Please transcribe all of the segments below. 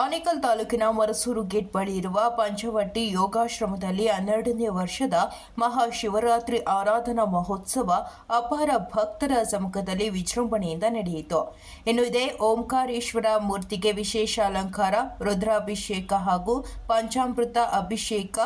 ಆನೇಕಲ್ ತಾಲೂಕಿನ ಮರಸೂರು ಗೇಟ್ ಬಳಿ ಇರುವ ಪಂಚವಟ್ಟಿ ಯೋಗಾಶ್ರಮದಲ್ಲಿ ಹನ್ನೆರಡನೇ ವರ್ಷದ ಮಹಾಶಿವರಾತ್ರಿ ಆರಾಧನಾ ಮಹೋತ್ಸವ ಅಪಾರ ಭಕ್ತರ ಸಮ್ಮುಖದಲ್ಲಿ ವಿಜೃಂಭಣೆಯಿಂದ ನಡೆಯಿತು. ಇನ್ನು ಇದೇ ಓಂಕಾರೇಶ್ವರ ಮೂರ್ತಿಗೆ ವಿಶೇಷ ಅಲಂಕಾರ, ರುದ್ರಾಭಿಷೇಕ ಹಾಗೂ ಪಂಚಾಮೃತ ಅಭಿಷೇಕ,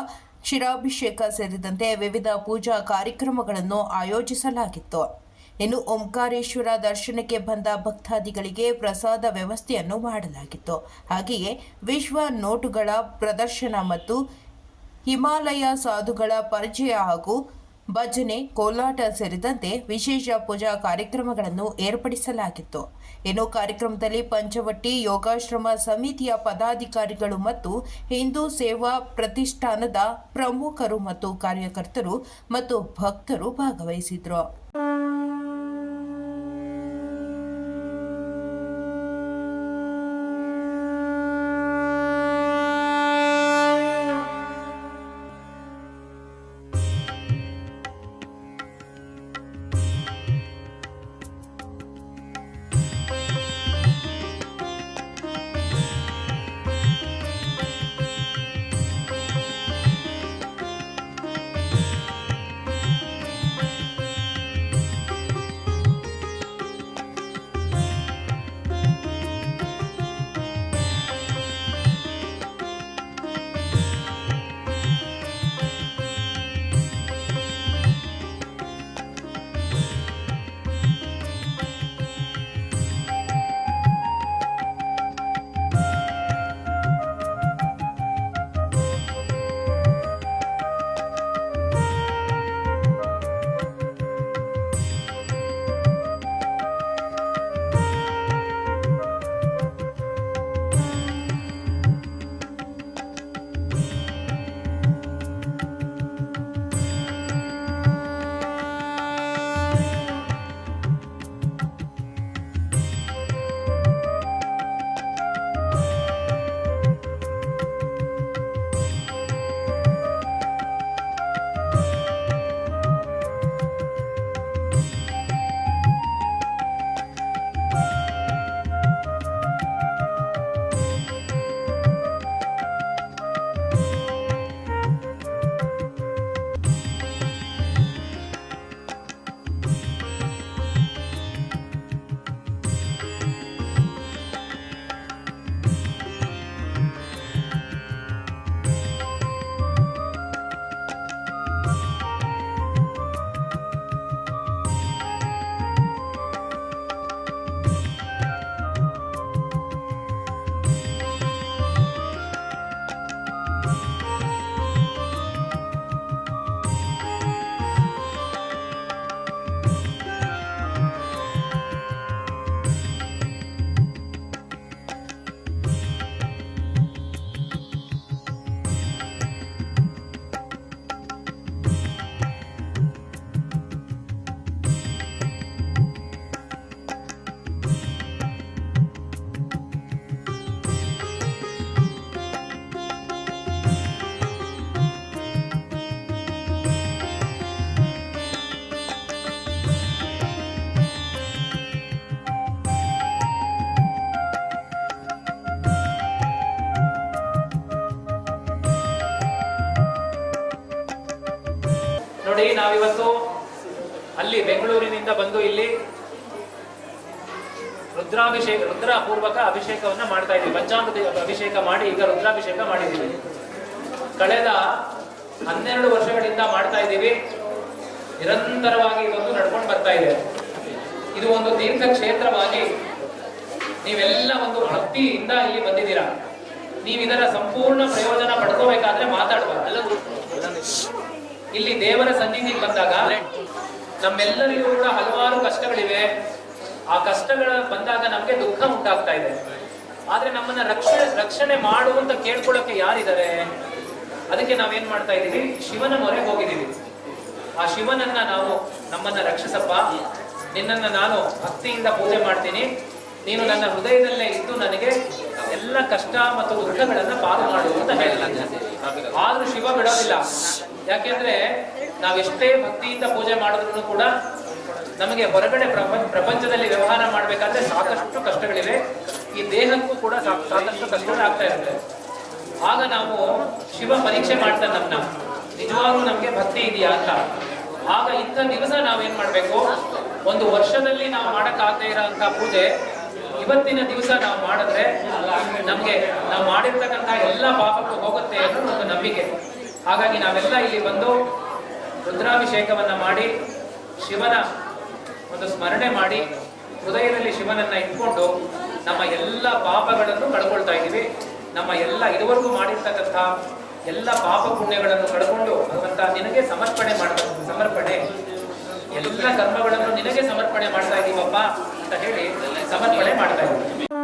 ಕ್ಷೀರಾಭಿಷೇಕ ಸೇರಿದಂತೆ ವಿವಿಧ ಪೂಜಾ ಕಾರ್ಯಕ್ರಮಗಳನ್ನು ಆಯೋಜಿಸಲಾಗಿತ್ತು. ಇನ್ನು ಓಂಕಾರೇಶ್ವರ ದರ್ಶನಕ್ಕೆ ಬಂದ ಭಕ್ತಾದಿಗಳಿಗೆ ಪ್ರಸಾದ ವ್ಯವಸ್ಥೆಯನ್ನು ಮಾಡಲಾಗಿತ್ತು. ಹಾಗೆಯೇ ವಿಶ್ವ ನೋಟುಗಳ ಪ್ರದರ್ಶನ ಮತ್ತು ಹಿಮಾಲಯ ಸಾಧುಗಳ ಪರಿಚಯ ಹಾಗೂ ಭಜನೆ, ಕೋಲಾಟ ಸೇರಿದಂತೆ ವಿಶೇಷ ಪೂಜಾ ಕಾರ್ಯಕ್ರಮಗಳನ್ನು ಏರ್ಪಡಿಸಲಾಗಿತ್ತು. ಇನ್ನು ಕಾರ್ಯಕ್ರಮದಲ್ಲಿ ಪಂಚವಟ್ಟಿ ಯೋಗಾಶ್ರಮ ಸಮಿತಿಯ ಪದಾಧಿಕಾರಿಗಳು ಮತ್ತು ಹಿಂದೂ ಸೇವಾ ಪ್ರತಿಷ್ಠಾನದ ಪ್ರಮುಖರು ಮತ್ತು ಕಾರ್ಯಕರ್ತರು ಮತ್ತು ಭಕ್ತರು ಭಾಗವಹಿಸಿದ್ರು. ನೋಡಿ, ನಾವಿವತ್ತು ಅಲ್ಲಿ ಬೆಂಗಳೂರಿನಿಂದ ಬಂದು ಇಲ್ಲಿ ರುದ್ರಾಭಿಷೇಕ ರುದ್ರ ಪೂರ್ವಕ ಅಭಿಷೇಕವನ್ನ ಮಾಡ್ತಾ ಇದ್ದೀವಿ. ಪಂಚಾಮೃತ ಅಭಿಷೇಕ ಮಾಡಿ, ಈಗ ರುದ್ರಾಭಿಷೇಕ ಮಾಡಿದ್ದೀವಿ. ಕಳೆದ ಹನ್ನೆರಡು ವರ್ಷಗಳಿಂದ ಮಾಡ್ತಾ ಇದ್ದೀವಿ. ನಿರಂತರವಾಗಿ ಇದೊಂದು ನಡ್ಕೊಂಡು ಬರ್ತಾ ಇದೆ. ಇದು ಒಂದು ತೀರ್ಥ ಕ್ಷೇತ್ರವಾಗಿ ನೀವೆಲ್ಲ ಒಂದು ಭಕ್ತಿಯಿಂದ ಇಲ್ಲಿ ಬಂದಿದ್ದೀರಾ. ನೀವು ಇದರ ಸಂಪೂರ್ಣ ಪ್ರಯೋಜನ ಪಡ್ಕೋಬೇಕಾದ್ರೆ ಮಾತಾಡಬಾರ್ದು. ಇಲ್ಲಿ ದೇವರ ಸನ್ನಿಧಿಗೆ ಬಂದಾಗ ನಮ್ಮೆಲ್ಲರಿಗೂ ಕೂಡ ಹಲವಾರು ಕಷ್ಟಗಳಿವೆ. ಆ ಕಷ್ಟಗಳ ಬಂದಾಗ ನಮ್ಗೆ ದುಃಖ ಉಂಟಾಗ್ತಾ ಇದೆ. ಆದ್ರೆ ನಮ್ಮನ್ನ ರಕ್ಷಣೆ ರಕ್ಷಣೆ ಮಾಡು ಅಂತ ಕೇಳ್ಕೊಳ್ಳೋಕೆ ಯಾರಿದ್ದಾರೆ? ಅದಕ್ಕೆ ನಾವೇನ್ ಮಾಡ್ತಾ ಇದ್ದೀವಿ? ಶಿವನ ಮೊರೆ ಹೋಗಿದ್ದೀವಿ. ಆ ಶಿವನನ್ನ ನಾವು ನಮ್ಮನ್ನ ರಕ್ಷಿಸಪ್ಪ, ನಿನ್ನನ್ನ ನಾನು ಭಕ್ತಿಯಿಂದ ಪೂಜೆ ಮಾಡ್ತೀನಿ. ನೀನು ನನ್ನ ಹೃದಯದಲ್ಲೇ ಇದ್ದು ನನಗೆ ಎಲ್ಲ ಕಷ್ಟ ಮತ್ತು ದುಃಖಗಳನ್ನ ಪಾಲು ಮಾಡು ಅಂತ ಹೇಳಲಾಗ ಆದ್ರೂ ಶಿವ ಬಿಡೋದಿಲ್ಲ. ಯಾಕೆಂದ್ರೆ ನಾವೆಷ್ಟೇ ಭಕ್ತಿಯಿಂದ ಪೂಜೆ ಮಾಡಿದ್ರು ಕೂಡ ನಮಗೆ ಹೊರಗಡೆ ಪ್ರಪಂಚ ಪ್ರಪಂಚದಲ್ಲಿ ವ್ಯವಹಾರ ಮಾಡಬೇಕಾದ್ರೆ ಸಾಕಷ್ಟು ಕಷ್ಟಗಳಿವೆ. ಈ ದೇಹಕ್ಕೂ ಕೂಡ ಸಾಕಷ್ಟು ಕಷ್ಟಗಳು ಆಗ್ತಾ ಇರುತ್ತೆ. ಆಗ ನಾವು ಶಿವ ಪರೀಕ್ಷೆ ಮಾಡ್ತಾ ನಮ್ಮನ್ನ ನಿಜವಾಗ್ಲೂ ನಮಗೆ ಭಕ್ತಿ ಇದೆಯಾ ಅಂತ. ಆಗ ಇಂಥ ದಿವಸ ನಾವೇನ್ ಮಾಡ್ಬೇಕು? ಒಂದು ವರ್ಷದಲ್ಲಿ ನಾವು ಮಾಡಕ್ಕಾಗದೇ ಇರೋಂಥ ಪೂಜೆ ಇವತ್ತಿನ ದಿವಸ ನಾವು ಮಾಡಿದ್ರೆ ನಮ್ಗೆ, ನಾವು ಮಾಡಿರ್ತಕ್ಕಂಥ ಎಲ್ಲ ಪಾಪಕ್ಕೂ ಹೋಗುತ್ತೆ ಅನ್ನೋ ಒಂದು ನಂಬಿಕೆ. ಹಾಗಾಗಿ ನಾವೆಲ್ಲ ಇಲ್ಲಿ ಬಂದು ರುದ್ರಾಭಿಷೇಕವನ್ನ ಮಾಡಿ, ಶಿವನ ಒಂದು ಸ್ಮರಣೆ ಮಾಡಿ, ಹೃದಯದಲ್ಲಿ ಶಿವನನ್ನ ಇಟ್ಕೊಂಡು ನಮ್ಮ ಎಲ್ಲ ಪಾಪಗಳನ್ನು ಕಳ್ಕೊಳ್ತಾ ಇದ್ದೀವಿ. ನಮ್ಮ ಎಲ್ಲ ಇದುವರೆಗೂ ಮಾಡಿರ್ತಕ್ಕಂಥ ಎಲ್ಲ ಪಾಪ ಪುಣ್ಯಗಳನ್ನು ಕಳ್ಕೊಂಡು ಭಗವಂತ ನಿನಗೆ ಸಮರ್ಪಣೆ ಮಾಡಬೇಕು ಸಮರ್ಪಣೆ. ಎಲ್ಲ ಕರ್ಮಗಳನ್ನು ನಿನಗೆ ಸಮರ್ಪಣೆ ಮಾಡ್ತಾ ಇದ್ದೀವಪ್ಪ ಅಂತ ಹೇಳಿ ಸಮರ್ಪಣೆ ಮಾಡ್ತಾ ಇದ್ದೀವಿ.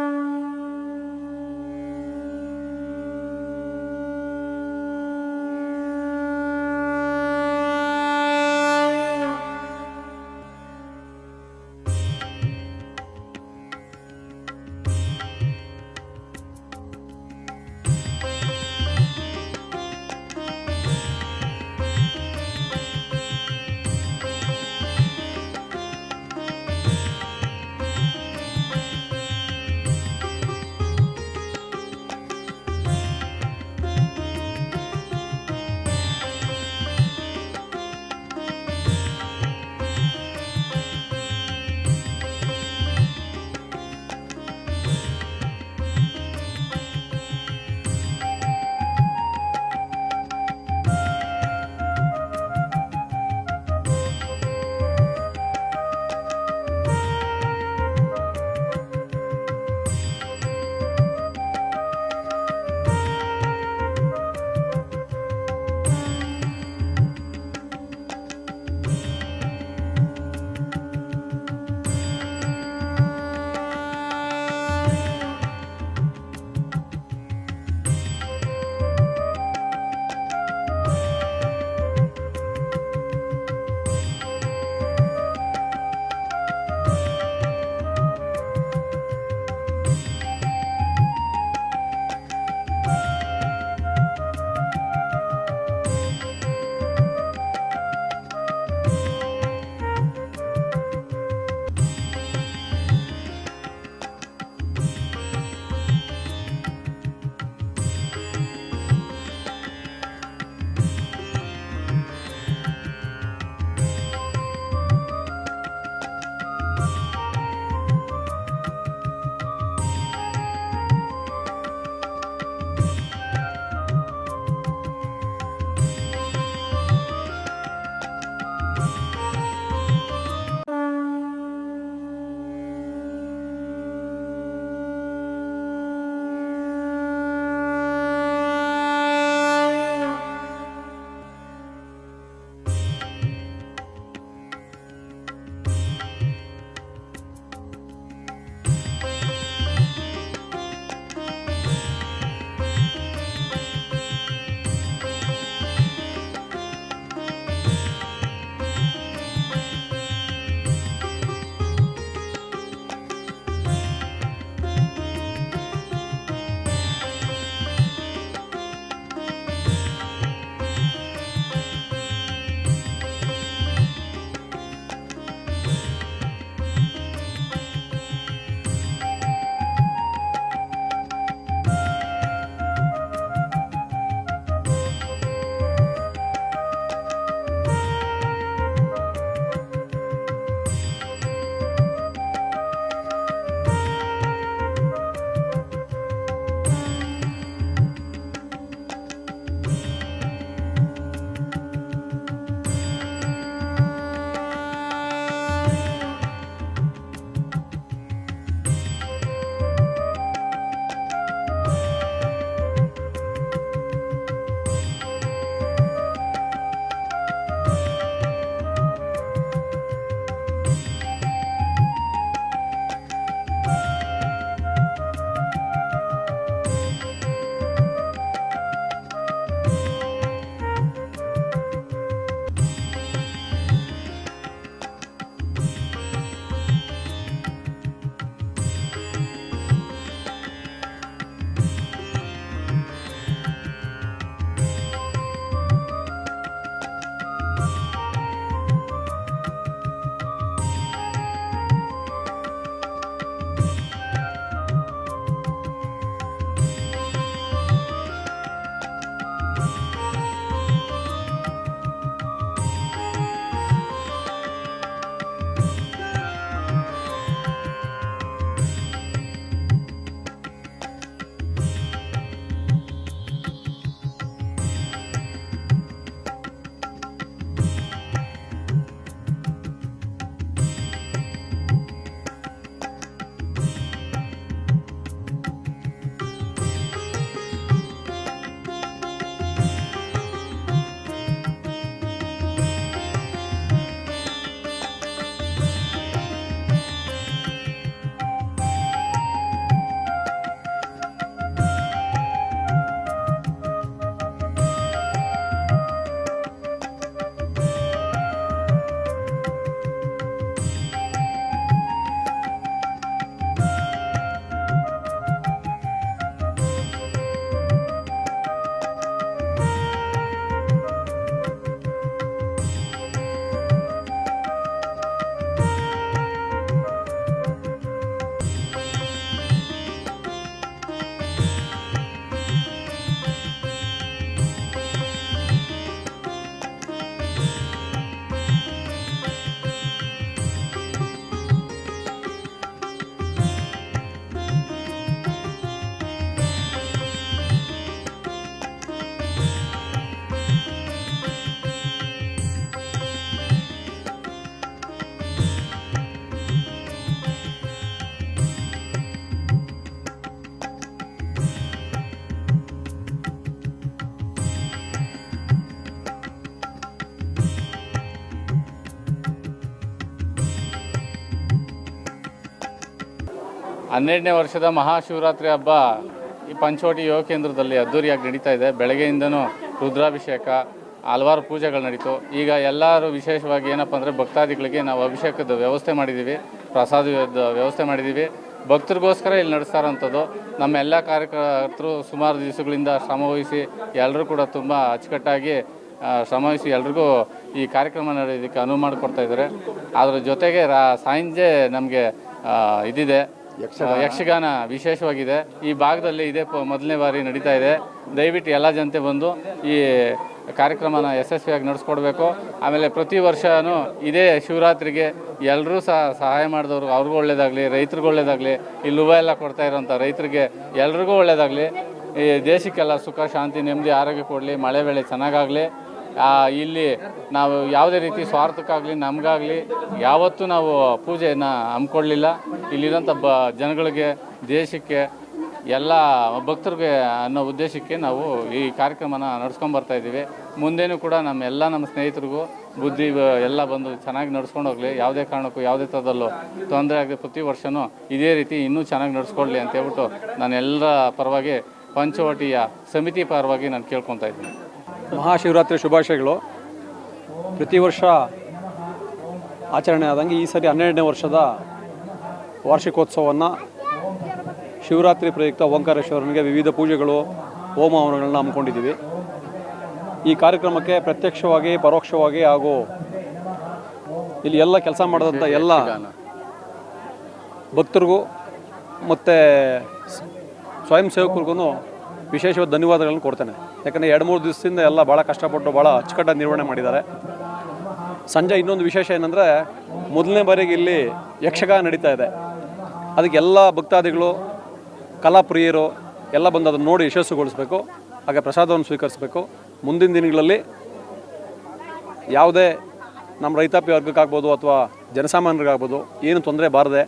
ಹನ್ನೆರಡನೇ ವರ್ಷದ ಮಹಾಶಿವರಾತ್ರಿ ಹಬ್ಬ ಈ ಪಂಚವಟಿ ಯೋಗ ಕೇಂದ್ರದಲ್ಲಿ ಅದ್ದೂರಿಯಾಗಿ ನಡೀತಾ ಇದೆ. ಬೆಳಗ್ಗೆಯಿಂದನೂ ರುದ್ರಾಭಿಷೇಕ, ಹಲವಾರು ಪೂಜೆಗಳು ನಡೀತು. ಈಗ ಎಲ್ಲರೂ ವಿಶೇಷವಾಗಿ ಏನಪ್ಪ ಅಂದರೆ ಭಕ್ತಾದಿಗಳಿಗೆ ನಾವು ಅಭಿಷೇಕದ ವ್ಯವಸ್ಥೆ ಮಾಡಿದ್ದೀವಿ ಪ್ರಸಾದದ ವ್ಯವಸ್ಥೆ ಮಾಡಿದ್ದೀವಿ ಭಕ್ತರಿಗೋಸ್ಕರ ಇಲ್ಲಿ ನಡೆಸ್ತಾರಂಥದ್ದು ನಮ್ಮ ಎಲ್ಲ ಕಾರ್ಯಕರ್ತರು ಸುಮಾರು ದಿವಸಗಳಿಂದ ಶ್ರಮವಹಿಸಿ ಎಲ್ಲರೂ ಕೂಡ ತುಂಬ ಅಚ್ಚುಕಟ್ಟಾಗಿ ಶ್ರಮವಹಿಸಿ ಎಲ್ರಿಗೂ ಈ ಕಾರ್ಯಕ್ರಮ ನಡೆಯೋದಕ್ಕೆ ಅನುವು ಮಾಡಿಕೊಡ್ತಾ ಇದ್ದಾರೆ. ಅದರ ಜೊತೆಗೆ ರಾ, ಸಂಜೆ ನಮಗೆ ಇದಿದೆ. ಯಕ್ಷಗಾನ. ವಿಶೇಷವಾಗಿದೆ. ಈ ಭಾಗದಲ್ಲಿ ಇದೇ ಮೊದಲನೇ ಬಾರಿ ನಡೀತಾ ಇದೆ. ದಯವಿಟ್ಟು ಎಲ್ಲ ಜನತೆ ಬಂದು ಈ ಕಾರ್ಯಕ್ರಮನ ಯಶಸ್ವಿಯಾಗಿ ನಡೆಸ್ಕೊಡ್ಬೇಕು. ಆಮೇಲೆ ಪ್ರತಿ ವರ್ಷವೂ ಇದೇ ಶಿವರಾತ್ರಿಗೆ ಎಲ್ಲರೂ ಸಹ ಸಹಾಯ ಮಾಡಿದವ್ರು ಅವ್ರಿಗೂ ಒಳ್ಳೇದಾಗಲಿ, ರೈತರಿಗೂ ಒಳ್ಳೇದಾಗಲಿ, ಈ ಲುಭ ಎಲ್ಲ ಕೊಡ್ತಾ ಇರೋಂಥ ರೈತರಿಗೆ ಎಲ್ರಿಗೂ ಒಳ್ಳೇದಾಗಲಿ. ಈ ದೇಶಕ್ಕೆಲ್ಲ ಸುಖ, ಶಾಂತಿ, ನೆಮ್ಮದಿ, ಆರೋಗ್ಯ ಕೊಡಲಿ, ಮಳೆ ಬೆಳೆ ಚೆನ್ನಾಗಾಗಲಿ. ಇಲ್ಲಿ ನಾವು ಯಾವುದೇ ರೀತಿ ಸ್ವಾರ್ಥಕ್ಕಾಗಲಿ, ನಮಗಾಗಲಿ ಯಾವತ್ತೂ ನಾವು ಪೂಜೆಯನ್ನು ಹಮ್ಮಿಕೊಳ್ಳಿಲ್ಲ. ಇಲ್ಲಿರೋಂಥ ಬ, ಜನಗಳಿಗೆ, ದೇಶಕ್ಕೆ, ಎಲ್ಲ ಭಕ್ತರಿಗೆ ಅನ್ನೋ ಉದ್ದೇಶಕ್ಕೆ ನಾವು ಈ ಕಾರ್ಯಕ್ರಮನ ನಡ್ಸ್ಕೊಂಡು ಬರ್ತಾ ಇದ್ದೀವಿ. ಮುಂದೇನೂ ಕೂಡ ನಮ್ಮ ಎಲ್ಲ ನಮ್ಮ ಸ್ನೇಹಿತರಿಗೂ ಬುದ್ಧಿ ಎಲ್ಲ ಬಂದು ಚೆನ್ನಾಗಿ ನಡ್ಸ್ಕೊಂಡು ಹೋಗಲಿ. ಯಾವುದೇ ಕಾರಣಕ್ಕೂ ಯಾವುದೇ ಥರದಲ್ಲೂ ತೊಂದರೆ ಆಗದೆ ಪ್ರತಿ ವರ್ಷವೂ ಇದೇ ರೀತಿ ಇನ್ನೂ ಚೆನ್ನಾಗಿ ನಡ್ಸ್ಕೊಳ್ಳಿ ಅಂತ ಹೇಳ್ಬಿಟ್ಟು ನಾನು ಎಲ್ಲರ ಪರವಾಗಿ ಪಂಚವಟಿಯ ಸಮಿತಿ ಪರವಾಗಿ ನಾನು ಕೇಳ್ಕೊತಾ ಇದ್ದೀನಿ. ಮಹಾಶಿವರಾತ್ರಿ ಶುಭಾಶಯಗಳು. ಪ್ರತಿ ವರ್ಷ ಆಚರಣೆ ಆದಂಗೆ ಈ ಸರಿ ಹನ್ನೆರಡನೇ ವರ್ಷದ ವಾರ್ಷಿಕೋತ್ಸವವನ್ನು ಶಿವರಾತ್ರಿ ಪ್ರಯುಕ್ತ ಓಂಕಾರೇಶ್ವರನಿಗೆ ವಿವಿಧ ಪೂಜೆಗಳು, ಹೋಮ ಹಮ್ಮಿಕೊಂಡಿದ್ದೀವಿ. ಈ ಕಾರ್ಯಕ್ರಮಕ್ಕೆ ಪ್ರತ್ಯಕ್ಷವಾಗಿ, ಪರೋಕ್ಷವಾಗಿ ಹಾಗೂ ಇಲ್ಲಿ ಎಲ್ಲ ಕೆಲಸ ಮಾಡಿದಂಥ ಎಲ್ಲ ಭಕ್ತರಿಗೂ ಮತ್ತು ಸ್ವಯಂ ಸೇವಕರಿಗೂ ವಿಶೇಷವಾದ ಧನ್ಯವಾದಗಳನ್ನು ಕೊಡ್ತೇನೆ. ಯಾಕಂದರೆ ಎರಡು ಮೂರು ದಿವಸದಿಂದ ಎಲ್ಲ ಭಾಳ ಕಷ್ಟಪಟ್ಟು ಭಾಳ ಅಚ್ಚುಕಟ್ಟಾಗಿ ನಿರ್ವಹಣೆ ಮಾಡಿದ್ದಾರೆ. ಸಂಜೆ ಇನ್ನೊಂದು ವಿಶೇಷ ಏನಂದರೆ ಮೊದಲನೇ ಬಾರಿಗೆ ಇಲ್ಲಿ ಯಕ್ಷಗಾನ ನಡೀತಾ ಇದೆ. ಅದಕ್ಕೆ ಎಲ್ಲ ಭಕ್ತಾದಿಗಳು, ಕಲಾಪ್ರಿಯರು ಎಲ್ಲ ಬಂದು ಅದನ್ನು ನೋಡಿ ಯಶಸ್ಸುಗೊಳಿಸಬೇಕು. ಹಾಗೆ ಪ್ರಸಾದವನ್ನು ಸ್ವೀಕರಿಸಬೇಕು. ಮುಂದಿನ ದಿನಗಳಲ್ಲಿ ಯಾವುದೇ ನಮ್ಮ ರೈತಾಪಿ ವರ್ಗಕ್ಕಾಗ್ಬೋದು ಅಥವಾ ಜನಸಾಮಾನ್ಯರಿಗಾಗ್ಬೋದು ಏನು ತೊಂದರೆ ಬಾರದೆ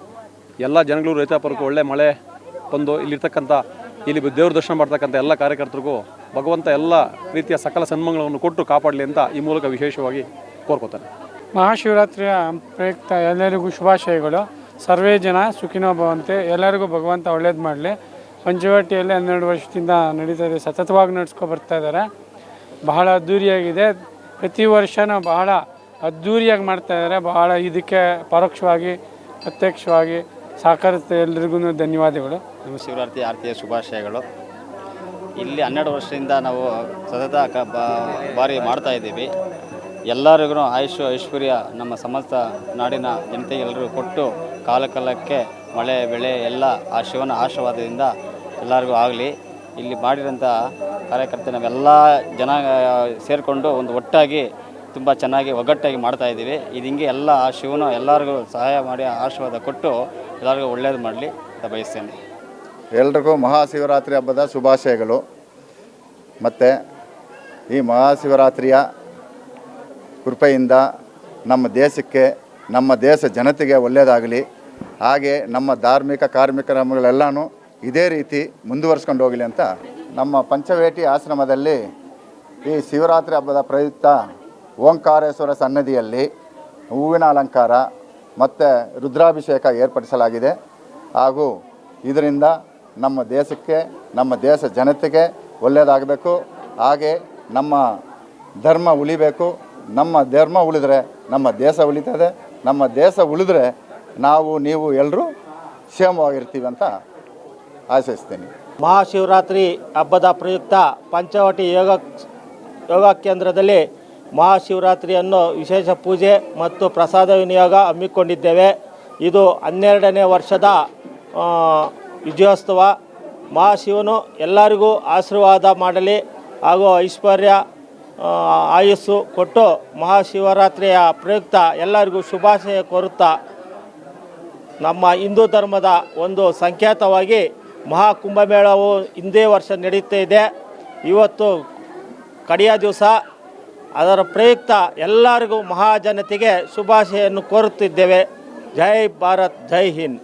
ಎಲ್ಲ ಜನಗಳು ರೈತಾಪರಕ್ಕೂ ಒಳ್ಳೆ ಮಳೆ ಬಂದು ಇಲ್ಲಿರ್ತಕ್ಕಂಥ, ಇಲ್ಲಿ ದೇವ್ರ ದರ್ಶನ ಮಾಡ್ತಕ್ಕಂಥ ಎಲ್ಲ ಕಾರ್ಯಕರ್ತರಿಗೂ ಭಗವಂತ ಎಲ್ಲ ರೀತಿಯ ಸಕಲ ಸನ್ಮಂಗಳವನ್ನು ಕೊಟ್ಟು ಕಾಪಾಡಲಿ ಅಂತ ಈ ಮೂಲಕ ವಿಶೇಷವಾಗಿ ಕೋರ್ಕೋತಾನೆ. ಮಹಾಶಿವರಾತ್ರಿಯ ಪ್ರಯುಕ್ತ ಎಲ್ಲರಿಗೂ ಶುಭಾಶಯಗಳು. ಸರ್ವೇ ಜನ ಸುಖಿನೋ ಭವಂತೆ. ಎಲ್ಲರಿಗೂ ಭಗವಂತ ಒಳ್ಳೇದು ಮಾಡಲಿ. ಪಂಚವಟಿಯಲ್ಲಿ ಹನ್ನೆರಡು ವರ್ಷದಿಂದ ನಡೀತಾ ಇದೆ. ಸತತವಾಗಿ ನಡೆಸ್ಕೊ ಬರ್ತಾ ಇದ್ದಾರೆ ಬಹಳ ಅದ್ಧೂರಿಯಾಗಿದೆ ಪ್ರತಿ ವರ್ಷನೂ ಬಹಳ ಅದ್ಧೂರಿಯಾಗಿ ಮಾಡ್ತಾ ಇದ್ದಾರೆ ಬಹಳ ಇದಕ್ಕೆ ಪರೋಕ್ಷವಾಗಿ ಪ್ರತ್ಯಕ್ಷವಾಗಿ ಸಹಕರಿಸಿದ ಎಲ್ರಿಗೂ ಧನ್ಯವಾದಗಳು. ನಮ್ಮ ಶಿವರಾತ್ರಿ ಆರತಿಯ ಶುಭಾಶಯಗಳು. ಇಲ್ಲಿ ಹನ್ನೆರಡು ವರ್ಷದಿಂದ ನಾವು ಸತತ ಬಾರಿ ಮಾಡ್ತಾ ಇದ್ದೀವಿ. ಎಲ್ಲರಿಗೂ ಆಯುಷ್ ಐಶ್ವರ್ಯ ನಮ್ಮ ಸಮಸ್ತ ನಾಡಿನ ಜನತೆಗೆ ಎಲ್ಲರಿಗೂ ಕೊಟ್ಟು ಕಾಲಕಾಲಕ್ಕೆ ಮಳೆ, ಬೆಳೆ ಎಲ್ಲ ಆ ಶಿವನ ಆಶೀರ್ವಾದದಿಂದ ಎಲ್ಲರಿಗೂ ಆಗಲಿ. ಇಲ್ಲಿ ಮಾಡಿರೋಂಥ ಕಾರ್ಯಕರ್ತ ನಾವೆಲ್ಲ ಜನ ಸೇರಿಕೊಂಡು ಒಂದು ಒಟ್ಟಾಗಿ ತುಂಬ ಚೆನ್ನಾಗಿ ಒಗ್ಗಟ್ಟಾಗಿ ಮಾಡ್ತಾ ಇದ್ದೀವಿ. ಇದು ಹಿಂಗೆ ಎಲ್ಲ ಆ ಶಿವನು ಎಲ್ಲರಿಗೂ ಸಹಾಯ ಮಾಡಿ, ಆಶೀರ್ವಾದ ಕೊಟ್ಟು ಎಲ್ಲರಿಗೂ ಒಳ್ಳೆಯದು ಮಾಡಲಿ ಅಂತ ಬಯಸ್ತೇನೆ. ಎಲ್ರಿಗೂ ಮಹಾಶಿವರಾತ್ರಿ ಹಬ್ಬದ ಶುಭಾಶಯಗಳು. ಮತ್ತು ಈ ಮಹಾಶಿವರಾತ್ರಿಯ ಕೃಪೆಯಿಂದ ನಮ್ಮ ದೇಶಕ್ಕೆ, ನಮ್ಮ ದೇಶ ಜನತೆಗೆ ಒಳ್ಳೆಯದಾಗಲಿ. ಹಾಗೆ ನಮ್ಮ ಧಾರ್ಮಿಕ ಕಾರ್ಮಿಕ ಕ್ರಮಗಳೆಲ್ಲನೂ ಇದೇ ರೀತಿ ಮುಂದುವರ್ಸ್ಕೊಂಡು ಹೋಗಲಿ ಅಂತ ನಮ್ಮ ಪಂಚವೇಟಿ ಆಶ್ರಮದಲ್ಲಿ ಈ ಶಿವರಾತ್ರಿ ಹಬ್ಬದ ಪ್ರಯುಕ್ತ ಓಂಕಾರೇಶ್ವರ ಸನ್ನದಿಯಲ್ಲಿ ಹೂವಿನ ಅಲಂಕಾರ ಮತ್ತು ರುದ್ರಾಭಿಷೇಕ ಏರ್ಪಡಿಸಲಾಗಿದೆ. ಹಾಗೂ ಇದರಿಂದ ನಮ್ಮ ದೇಶಕ್ಕೆ, ನಮ್ಮ ದೇಶ ಜನತೆಗೆ ಒಳ್ಳೆಯದಾಗಬೇಕು. ಹಾಗೆ ನಮ್ಮ ಧರ್ಮ ಉಳಿಬೇಕು. ನಮ್ಮ ಧರ್ಮ ಉಳಿದ್ರೆ ನಮ್ಮ ದೇಶ ಉಳಿತದೆ. ನಮ್ಮ ದೇಶ ಉಳಿದ್ರೆ ನಾವು, ನೀವು ಎಲ್ಲರೂ ಕ್ಷೇಮವಾಗಿರ್ತೀವಿ ಅಂತ ಆಶಿಸ್ತೀನಿ. ಮಹಾಶಿವರಾತ್ರಿ ಹಬ್ಬದ ಪ್ರಯುಕ್ತ ಪಂಚವಟಿ ಯೋಗ ಯೋಗ ಕೇಂದ್ರದಲ್ಲಿ ಮಹಾಶಿವರಾತ್ರಿಯನ್ನು ವಿಶೇಷ ಪೂಜೆ ಮತ್ತು ಪ್ರಸಾದ ವಿನಿಯೋಗ ಹಮ್ಮಿಕೊಂಡಿದ್ದೇವೆ. ಇದು ಹನ್ನೆರಡನೇ ವರ್ಷದ ವಿಜಯೋತ್ಸವ ಮಹಾಶಿವನು ಎಲ್ಲರಿಗೂ ಆಶೀರ್ವಾದ ಮಾಡಲಿ ಹಾಗೂ ಐಶ್ವರ್ಯ ಆಯಸ್ಸು ಕೊಟ್ಟು ಮಹಾಶಿವರಾತ್ರಿಯ ಪ್ರಯುಕ್ತ ಎಲ್ಲರಿಗೂ ಶುಭಾಶಯ ಕೋರುತ್ತಾ ನಮ್ಮ ಹಿಂದೂ ಧರ್ಮದ ಒಂದು ಸಂಕೇತವಾಗಿ ಮಹಾಕುಂಭಮೇಳವು ಹಿಂದೇ ವರ್ಷ ನಡೀತಾ ಇದೆ. ಇವತ್ತು ಕಡೆಯ ದಿವಸ ಅದರ ಪ್ರಯುಕ್ತ ಎಲ್ಲರಿಗೂ ಮಹಾಜನತೆಗೆ ಶುಭಾಶಯನ್ನು ಕೋರುತ್ತಿದ್ದೇವೆ. ಜೈ ಭಾರತ್, ಜೈ ಹಿಂದ್.